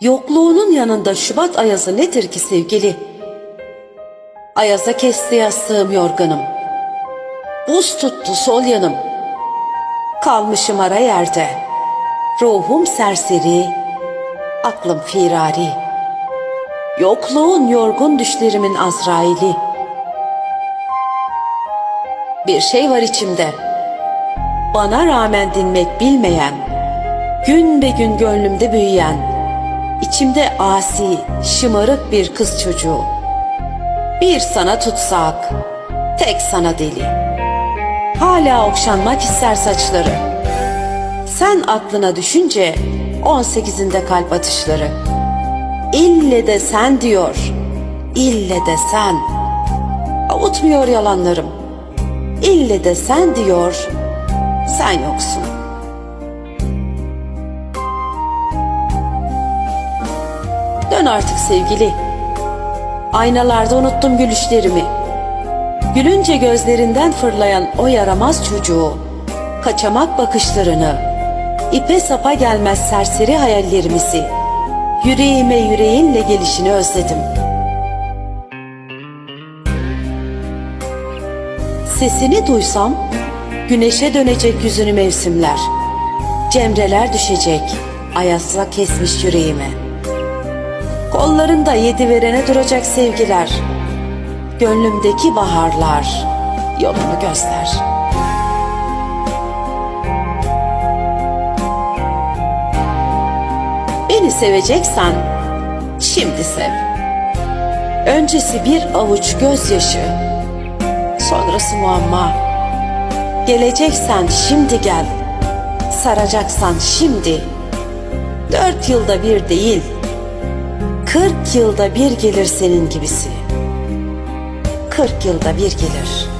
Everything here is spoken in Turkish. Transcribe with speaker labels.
Speaker 1: Yokluğunun yanında Şubat ayazı nedir ki sevgili? Ayaza kesti yastığım yorganım. Buz tuttu sol yanım. Kalmışım ara yerde. Ruhum serseri, aklım firari. Yokluğun yorgun düşlerimin Azrail'i. Bir şey var içimde. Bana rağmen dinmek bilmeyen, gün be gün gönlümde büyüyen, içimde asi, şımarık bir kız çocuğu. Bir sana tutsak, tek sana deli. Hala okşanmak ister saçları. Sen aklına düşünce 18'inde kalp atışları. İlle de sen diyor, ille de sen. Avutmuyor yalanlarım. İlle de sen diyor, sen yoksun. Dön artık sevgili. Aynalarda unuttum gülüşlerimi. Gülünce gözlerinden fırlayan o yaramaz çocuğu, kaçamak bakışlarını, ipe sapa gelmez serseri hayallerimizi, yüreğime yüreğinle gelişini özledim. Sesini duysam, güneşe dönecek yüzünü mevsimler, cemreler düşecek, ayasla kesmiş yüreğime. Kollarında yedi verene duracak sevgiler, gönlümdeki baharlar yolunu göster. Beni seveceksen şimdi sev. Öncesi bir avuç gözyaşı, sonrası muamma. Geleceksen şimdi gel, saracaksan şimdi. Dört yılda bir değil, kırk yılda bir gelir senin gibisi. Kırk yılda bir gelir.